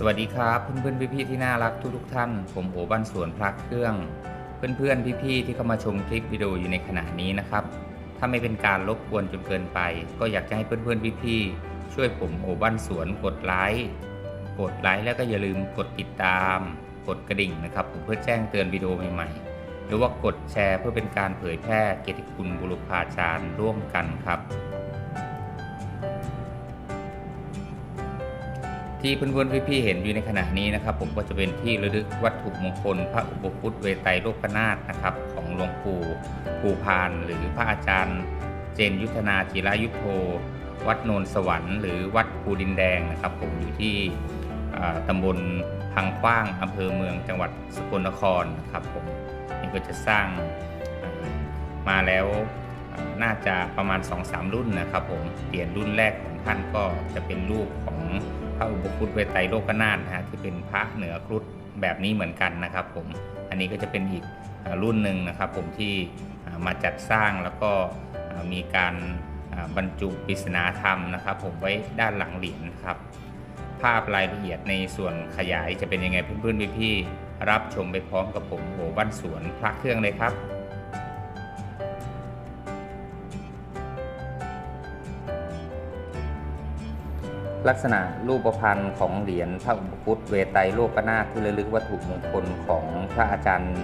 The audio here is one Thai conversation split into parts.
สวัสดีครับเพื่อนๆพี่ๆที่น่ารักทุกๆท่าน ผมโอบ้านสวนพระเครื่อง เพื่อนๆพี่ๆที่เข้ามาชมคลิปวิดีโออยู่ในขณะนี้นะครับ ถ้าไม่เป็นการรบกวนจนเกินไป ก็อยากจะให้เพื่อนๆพี่ๆช่วยผมโอบ้านสวนกดไลค์กดไลค์แล้วก็อย่าลืมกดติดตาม กดกระดิ่งนะครับผมเพื่อแจ้งเตือนวิดีโอใหม่ๆ หรือว่ากดแชร์เพื่อเป็นการเผยแพร่เกียรติคุณบุรพาจารย์ร่วมกันครับ ที่เพื่อนๆพี่ๆเห็นอยู่ในขณะนี้นะครับ ผมก็จะเป็นที่ระลึกวัตถุมงคล พระอุปคุตเวไตรโลกนาถนะครับ ของหลวงปู่ภูพาน หรือพระอาจารย์ เจนยุทธนาจิรายุทโธวัดโนนสวรรค์หรือวัดภูดินแดงนะครับ ผมอยู่ที่อ่าตำบลพังขว้างอำเภอเมืองจังหวัดสกลนครนะครับผมนี่ก็จะสร้างมาแล้วน่าจะประมาณ 2-3 รุ่นนะครับ ผมเหรียญรุ่นแรกของท่านก็จะเป็นรูปของ พระอุปคุตเวไตโลกนาถนะฮะที่เป็นพระเหนือครุฑแบบนี้เหมือนกันนะครับผมอันนี้ก็จะเป็นอีกรุ่นหนึ่งนะครับผมที่มาจัดสร้างแล้วก็มีการบรรจุปริศนาธรรมนะครับ ผมไว้ด้านหลังเหรียญครับ ภาพรายละเอียดในส่วนขยายจะเป็นยังไงเพื่อนๆพี่ๆรับชมไปพร้อมกับผมโอบ้านสวนพระเครื่องเลยครับ ลักษณะรูปพรรณของเหรียญพระอุปคุตเวไตรโลกนาถที่ระลึกวัตถุมงคลของพระอาจารย์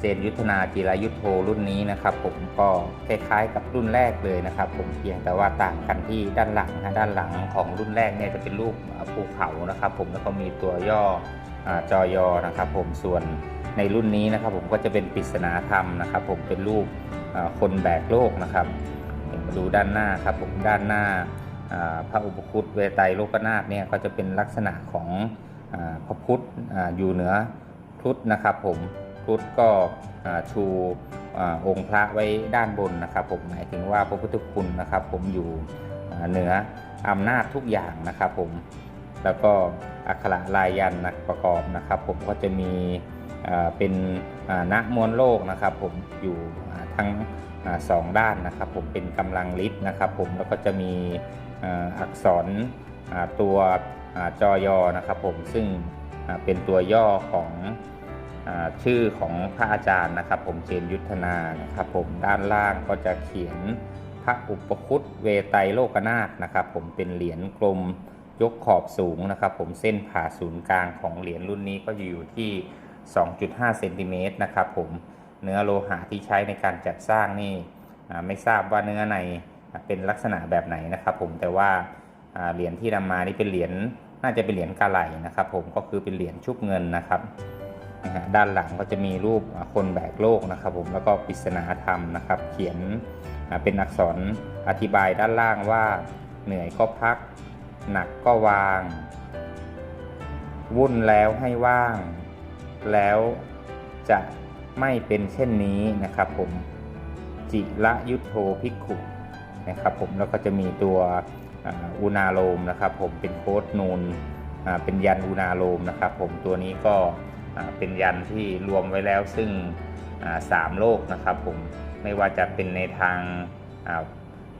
เจนยุทธนาจิรายุทโธรุ่นนี้นะครับผมก็คล้ายๆกับรุ่นแรกเลยนะครับ ผมเพียงแต่ว่าต่างกันที่ด้านหลังนะด้านหลังของรุ่นแรกเนี่ยจะเป็นรูปภูเขานะครับ ผมแล้วก็มีตัวย่ออจอยอนะครับ ผมส่วนในรุ่นนี้นะครับ ผมก็จะเป็นปริศนาธรรมนะครับ ผมเป็นรูปคนแบกโลกนะครับมาดูด้านหน้าครับผมด้านหน้า พระอุปคุตเวไตโลกนาถเนี่ยก็จะเป็นลักษณะของอพระพุทธออยู่เหนือครุฑนะครับผมครุฑก็ชูอองค์พระไว้ด้านบนนะครับผมหมายถึงว่าพระพุทธคุณนะครับผมอยู่เหนืออำนาจทุกอย่างนะครับผมแล้วก็อักขระลายยันต์นะประกอบนะครับ ผมก็จะมีเป็นอ่าณมวลโลกนะครับ ผมอยู่ทั้งอสองด้านนะครับ ผมเป็นกำลังฤทธิ์นะครับ ผมแล้วก็จะมี อักษรตัวจอยอนะครับผมซึ่งเป็นตัวย่อของอชื่อของพระอาจารย์นะครับ ผมเจนยุทธนานะครับ ผมด้านล่างก็จะเขียนพระอุปคุตเวไตโลกนาถนะครับ ผมเป็นเหรียญกลมยกขอบสูงนะครับ ผมเส้นผ่าศูนย์กลางของเหรียญรุ่นนี้ก็อยู่ที่ 2.5เซนติเมตรนะครับ ผมเนื้อโลหะที่ใช้ในการจัดสร้างนี่ไม่ทราบว่าเนื้อใน เป็นลักษณะแบบไหนนะครับผมแต่ว่าเหรียญที่นำมานี่เป็นเหรียญน่าจะเป็นเหรียญกาไหลนะครับ ผมก็คือเป็นเหรียญชุบเงินนะครับด้านหลังก็จะมีรูปคนแบกโลกนะครับ ผมแล้วก็ปริศนาธรรมนะครับ เขียนเป็นอักษรอธิบายด้านล่างว่า เหนื่อยก็พัก หนักก็วาง วุ่นแล้วให้ว่าง แล้วจะไม่เป็นเช่นนี้นะครับ ผม จิระยุทโธภิกขุ นะครับผมแล้วก็จะมีตัวอุณาโลมนะครับผมเป็นโค้ดนูนเป็นยันอุณาโลมนะครับผมตัวนี้ก็เป็นยันที่รวมไว้แล้วซึ่งสามโลกนะครับผมไม่ว่าจะเป็นในทาง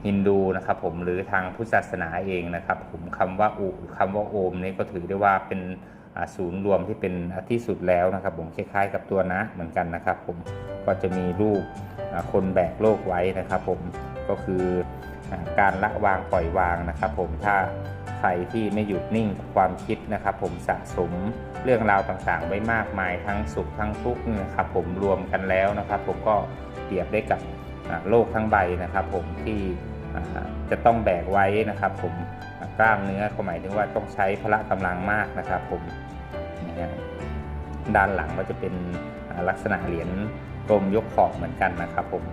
ฮินดูนะครับผมหรือทางพุทธศาสนาเองนะครับผมคำว่าอุคำว่าโอมนี่ก็ถือได้ว่าเป็นศูนย์รวมที่เป็นที่สุดแล้วนะครับผมคล้ายๆกับตัวนะเหมือนกันนะครับผมก็จะมีรูปคนแบกโลกไว้นะครับผม ก็คืออการละวางปล่อยวางนะครับ ผมถ้าใครที่ไม่หยุดนิ่งกับความคิดนะครับ ผมสะสมเรื่องราวต่างๆ ไว้มากมายทั้งสุขทั้งทุกข์นะครับ ผมรวมกันแล้วนะครับ ผมก็เปรียบได้กับโลกทั้งใบนะครับ ผมที่จะต้องแบกไว้นะครับ ผมกล้ามเนื้อก็หมายถึงว่าต้องใช้พละกำลังมากนะครับ ผมด้านหลังก็จะเป็นลักษณะเหรียญกลมยกขอบเหมือนกันนะครับ ผม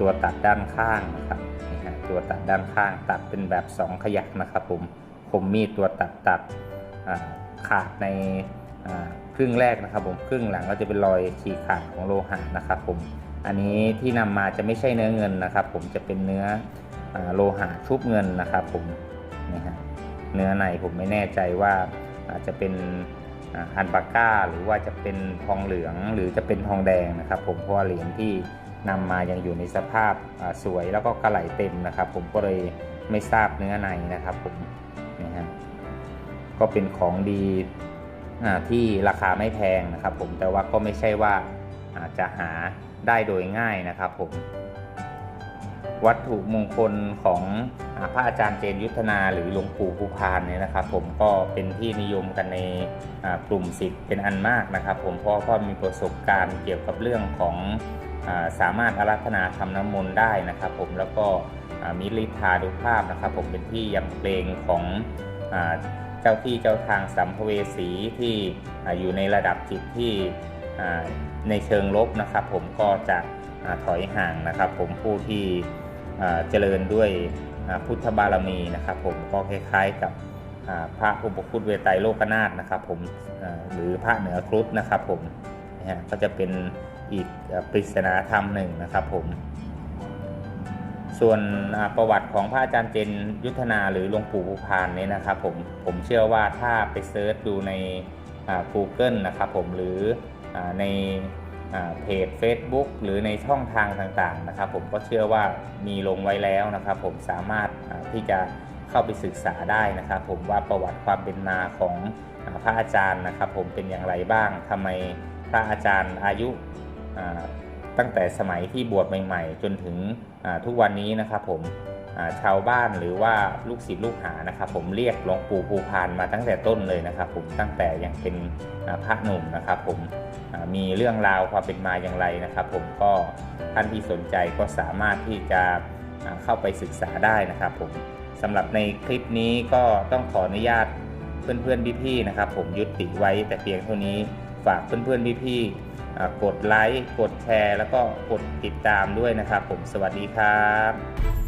ตัวตัดด้านข้างนะครับนี่ฮะตัวตัดด้านข้างตัดเป็นแบบ 2 ขยักนะครับผมคมมีดตัวตัดตัดขาดในครึ่งแรกนะครับผมครึ่งหลังก็จะเป็นรอยฉีกขาดของโลหะนะครับผมอันนี้ที่นำมาจะไม่ใช่เนื้อเงินนะครับ ผมจะเป็นเนื้ออโลหะชุบเงินนะครับผมนี่ฮะเนื้อในผมไม่แน่ใจว่าอาจจะเป็นอันปาก้า หรือว่าจะเป็นทองเหลืองหรือจะเป็นทองแดงนะครับ ผมเพราะว่าเหรียญที่ นำมายังอยู่ในสภาพสวยแล้วก็กระไหลเต็มนะครับ ผมก็เลยไม่ทราบเนื้อในนะครับผมนี่ฮะก็เป็นของดีที่ราคาไม่แพงนะครับผมแต่ว่าก็ไม่ใช่ว่าอาจจะหาได้โดยง่ายนะครับผมวัตถุมงคลของพระอาจารย์เจนยุทธนาหรือหลวงปู่ภูพานเนี่ยนะครับ ผมก็เป็นที่นิยมกันในกลุ่มศิษย์เป็นอันมากนะครับ ผมเพราะก็มีประสบการณ์เกี่ยวกับเรื่องของ สามารถอารัธนาทำน้ำมนต์ได้นะครับ ผมแล้วก็มีฤทธานุภาพนะครับ ผมเป็นที่ยำเกรงของอเจ้าที่เจ้าทางสัมภเวสีที่ออยู่ในระดับจิตที่ในเชิงลบนะครับ ผมก็จะอถอยห่างนะครับ ผมผู้ที่เจริญด้วยพุทธบารมีนะครับ ผมก็คล้ายๆกับพระอุปคุตเวไตโลกนาถนะครับ ผมหรือพระเหนือครุฑนะครับ ผมก็จะเป็น อีกปริศนาธรรมหนึ่งนะครับผม ส่วนประวัติของพระอาจารย์เจนยุทธนาหรือหลวงปู่ภูพานเนี่ยนะครับผมผมเชื่อว่าถ้าไปเซิร์ชดูใน Google นะครับผมหรือในเพจ Facebook หรือในช่องทางต่างๆนะครับ ผมก็เชื่อว่ามีลงไว้แล้วนะครับ ผมสามารถที่จะเข้าไปศึกษาได้นะครับ ผมว่าประวัติความเป็นมาของพระอาจารย์นะครับ ผมเป็นอย่างไรบ้างทำไมพระอาจารย์อายุ ตั้งแต่สมัยที่บวชใหม่ ๆ จนถึงทุกวันนี้นะครับผมชาวบ้านหรือว่าลูกศิษย์ลูกหานะครับ ผมเรียกหลวงปู่ภูพานมาตั้งแต่ต้นเลยนะครับ ผมตั้งแต่ยังเป็นพระหนุ่มนะครับ ผมมีเรื่องราวความเป็นมาอย่างไรนะครับ ผมก็ท่านที่สนใจก็สามารถที่จะเข้าไปศึกษาได้นะครับผมสำหรับในคลิปนี้ก็ต้องขออนุญาตเพื่อนๆพี่ๆนะครับ ผมยุติไว้แต่เพียงเท่านี้ฝากเพื่อนๆพี่ๆอ่า กดไลค์กดแชร์ แล้วก็กดติดตามด้วยนะครับ ผมสวัสดีครับ